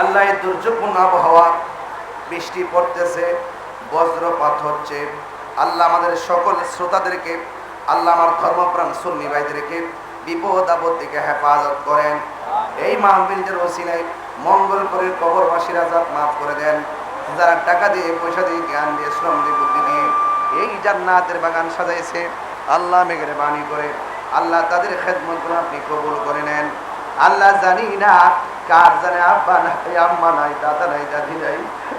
আল্লাহ দুর্যোগপূর্ণ আবহাওয়া, বৃষ্টি পড়তেছে, বজ্রপাত হচ্ছে। আল্লাহ আমাদের সকল শ্রোতাদেরকে, আল্লাহ আমার ধর্মপ্রাণ সুন্নি ভাইদেরকে বিপদ আপদ থেকে হেফাজত করেন। এই মাহবিলদের ওসিলায় মঙ্গল করে কবরবাসীরা জাত মাফ করে দেন। যারা টাকা দিয়ে, পয়সা দিয়ে, জ্ঞান দিয়ে, শ্রম দিয়ে, বুদ্ধি দিয়ে এই জান্নাতের বাগান সাজাইছে, আল্লাহ মেঘের বাণী করে, আল্লাহ তাদের খেদমত আপনি কবুল করে নেন। আল্লাহ জানি না কার জানে আব্বা নাই, আম্মা নাই, দাদা নাই, দাদি নাই।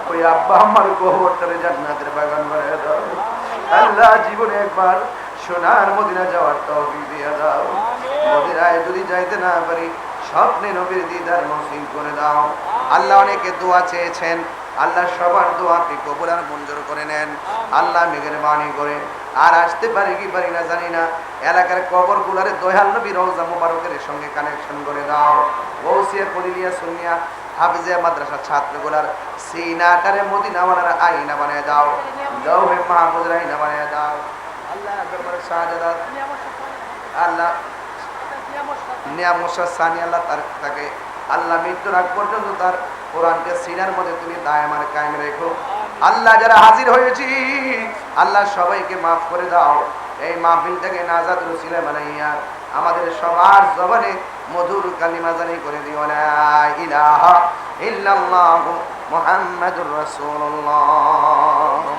ওই আব্বা আমার কবরটারে জান্নাতের বাগান বানিয়ে দাও। আল্লাহ জীবনে একবার সোনার মদিনা যাওয়ার তৌফিক দিয়ে দাও। মদিনায় যদি যাইতে না পারি, স্বপ্নে নবীর দিদার নসিব করে দাও। আল্লাহ অনেকে দোয়া চেয়েছেন। আল্লাহ সবার দোয়া আপনি কবুল আর মঞ্জুর করে নেন। আল্লাহ মেঘের বাণী করে। আর আসতে পারি কি পারি না জানি না। এলাকার কবর গুলারে দয়াল নবী রওজা মুবারকের সঙ্গে কানেকশন করে দাও। বৌসিয়া কলিলিয়া সুনিয়া হাফিজিয়া মাদ্রাসার ছাত্রগুলার সিনাটারে মদিনা বানার আইনা বানিয়ে দাও। দাও হে মাহমুদের আইনা বানিয়ে দাও। আল্লাহ দরবারে সানি আল্লাহ তার তাকে, আল্লাহ মৃত্যুর আগ পর্যন্ত তার কোরআনকে সিনার মধ্যে তুমি দায়মান কায়েম রেখো। আল্লাহ যারা হাজির হয়েছি, আল্লাহ সবাইকে মাফ করে দাও। এই মাহফিল থেকে নাজাদ রসিলা বানাইয়া আমাদের সবার জবানে মধুর কালিমা জানি করে দিও। না ইলাহা ইল্লাল্লাহু মুহাম্মাদুর রাসূলুল্লাহ।